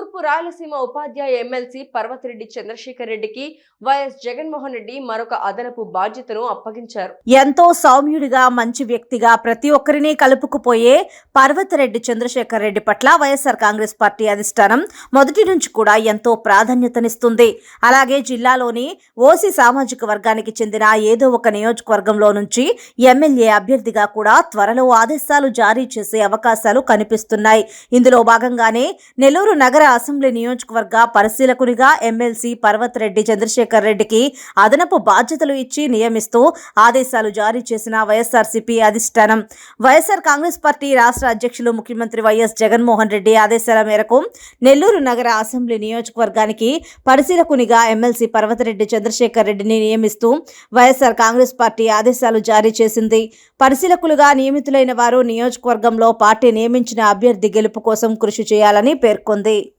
తూర్పు రాయలసీమ ఉపాధ్యాయ ఎమ్మెల్సీ పర్వతిరెడ్డి చంద్రశేఖర్ రెడ్డికి వైఎస్ జగన్మోహన్ రెడ్డి మరొక అదనపు బాధ్యతను అప్పగించారు. ఎంతో సౌమ్యుడిగా మంచి వ్యక్తిగా ప్రతి ఒక్కరిని కలుపుకుపోయే పర్వతిరెడ్డి చంద్రశేఖర్ రెడ్డి పట్ల వైఎస్ఆర్ కాంగ్రెస్ పార్టీ అధిష్టానం మొదటి నుంచి కూడా ఎంతో ప్రాధాన్యతనిస్తుంది. అలాగే జిల్లాలోని ఓసీ సామాజిక వర్గానికి చెందిన ఏదో ఒక నియోజకవర్గంలో నుంచి ఎమ్మెల్యే అభ్యర్థిగా కూడా త్వరలో ఆదేశాలు జారీ చేసే అవకాశాలు కనిపిస్తున్నాయి. ఇందులో భాగంగానే నెల్లూరు నగర అసెంబ్లీ నియోజకవర్గ పరిశీలకునిగా ఎమ్మెల్సీ పర్వతరెడ్డి చంద్రశేఖర్ రెడ్డికి అదనపు బాధ్యతలు ఇచ్చి నియమిస్తూ ఆదేశాలు జారీ చేసిన వైఎస్ఆర్సీపీ అధిష్టానం. వైఎస్ఆర్ కాంగ్రెస్ పార్టీ రాష్ట్ర అధ్యక్షులు ముఖ్యమంత్రి వైఎస్ జగన్మోహన్ రెడ్డి ఆదేశాల మేరకు నెల్లూరు నగర అసెంబ్లీ నియోజకవర్గానికి పరిశీలకునిగా ఎమ్మెల్సీ పర్వతరెడ్డి చంద్రశేఖర్ రెడ్డిని నియమిస్తూ వైఎస్ఆర్ కాంగ్రెస్ పార్టీ ఆదేశాలు జారీ చేసింది. పరిశీలకులుగా నియమితులైన వారు నియోజకవర్గంలో పార్టీ నియమించిన అభ్యర్థి గెలుపు కోసం కృషి చేయాలని పేర్కొంది.